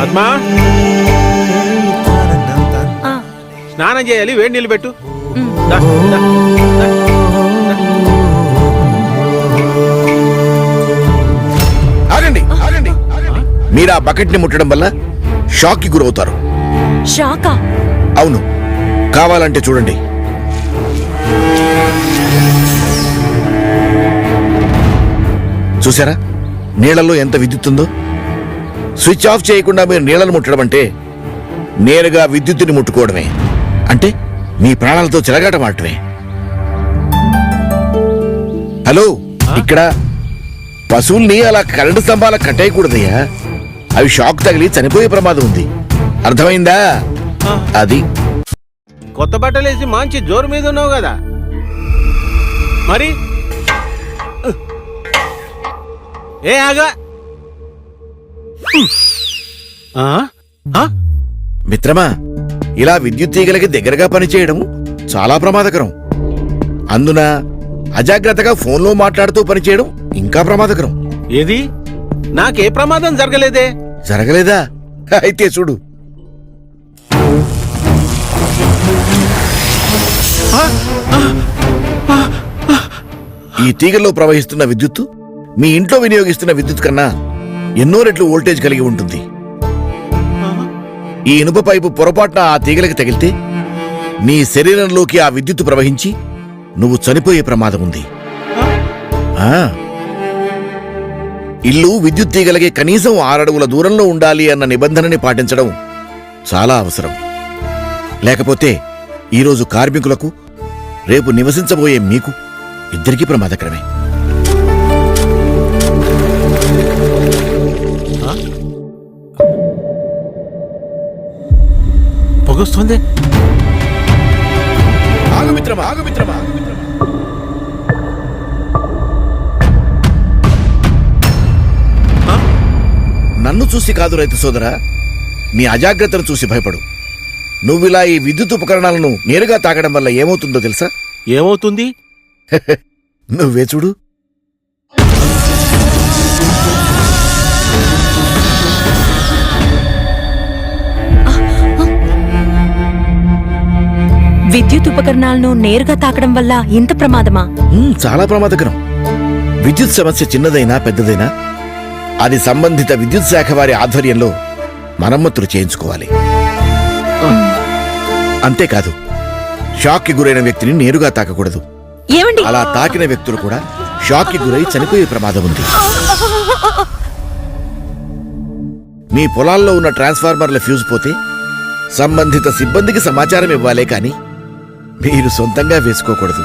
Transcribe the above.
పద్మా? స్నానం చేయాలి వేడి నీళ్ళు పెట్టు. ఉమ్. దా, దా, దా. ఆగండి ఆగండి. మీరు ఆ బకెట్ని ముట్టడం వల్ల షాక్కి గురవుతారు. షాకా? అవును. కావాలంటే చూడండి. చూసారా? నీళ్ళల్లో ఎంత విద్యుత్ ఉందో స్విచ్ ఆఫ్ చేయకుండా మీరు నీళ్ళను ముట్టడం అంటే నేరుగా విద్యుత్తుని ముట్టుకోవడమే. అంటే మీ ప్రాణాలతో చెలగాట మాటమే హలో ఇక్కడ పశువుల్ని అలా కరెంటు స్తంభాలకు కట్టేయకూడదయ్యా. అవి షాక్ తగిలి చనిపోయే ప్రమాదం ఉంది. అర్థమైందా? అది. కొత్త బట్టలు వేసి మంచి జోరు మీద ఉన్నావు కదా. మరి? ఏ ఆగా? మిత్రమా ఇలా విద్యుత్ తీగలకి దగ్గరగా పనిచేయడం చాలా ప్రమాదకరం. అందున అజాగ్రత్తగా ఫోన్లో మాట్లాడుతూ పనిచేయడం ఇంకా ప్రమాదకరం. ఏది? నాకే ప్రమాదం జరగలేదే. జరగలేదా? అయితే చూడు. ఈ తీగల్లో ప్రవహిస్తున్న విద్యుత్తు మీ ఇంట్లో వినియోగిస్తున్న విద్యుత్ కన్నా ఎన్నో రెట్లు వోల్టేజ్ కలిగి ఉంటుంది. ఈ ఇనుప పైపు పొరపాటున ఆ తీగలకి తగిలితే నీ శరీరంలోకి ఆ విద్యుత్తు ప్రవహించి నువ్వు చనిపోయే ప్రమాదం ఉంది. ఆ? ఇల్లు విద్యుత్ తీగలకి కనీసం ఆరడుగుల దూరంలో ఉండాలి అన్న నిబంధనని పాటించడం చాలా అవసరం. లేకపోతే ఈరోజు కార్మికులకు రేపు నివసించబోయే మీకు ఇద్దరికీ ప్రమాదకరమే. పొగొస్తుంది? ఆగుమిత్రమా ఆగుమిత్రమా నన్ను చూసి కాదు రైతు సోదరా నీ అజాగ్రత్తను చూసి భయపడు. నువ్విలా ఈ విద్యుత్ ఉపకరణాలను నేరుగా తాకడం వల్ల ఏమవుతుందో తెలుసా? ఏమవుతుంది? నువ్వే చూడు. విద్యుత్ ఉపకరణాలను నేరుగా తాకడం వల్ల ఇంత ప్రమాదమా? చాలా ప్రమాదకరం. విద్యుత్ సమస్య చిన్నదైనా పెద్దదైనా అది సంబంధిత విద్యుత్ శాఖ వారి ఆధ్వర్యంలో మరమ్మతులు చేయించుకోవాలి. అంతేకాదు షాక్కి గురైన వ్యక్తిని నేరుగా తాకకూడదు. ఏమండి? అలా తాకిన వ్యక్తులు కూడా షాక్కి గురై చనిపోయే ప్రమాదం ఉంది. మీ పొలాల్లో ఉన్న ట్రాన్స్ఫార్మర్ల ఫ్యూజ్ పోతే సంబంధిత సిబ్బందికి సమాచారం ఇవ్వాలే కానీ మీరు సొంతంగా వేసుకోకూడదు.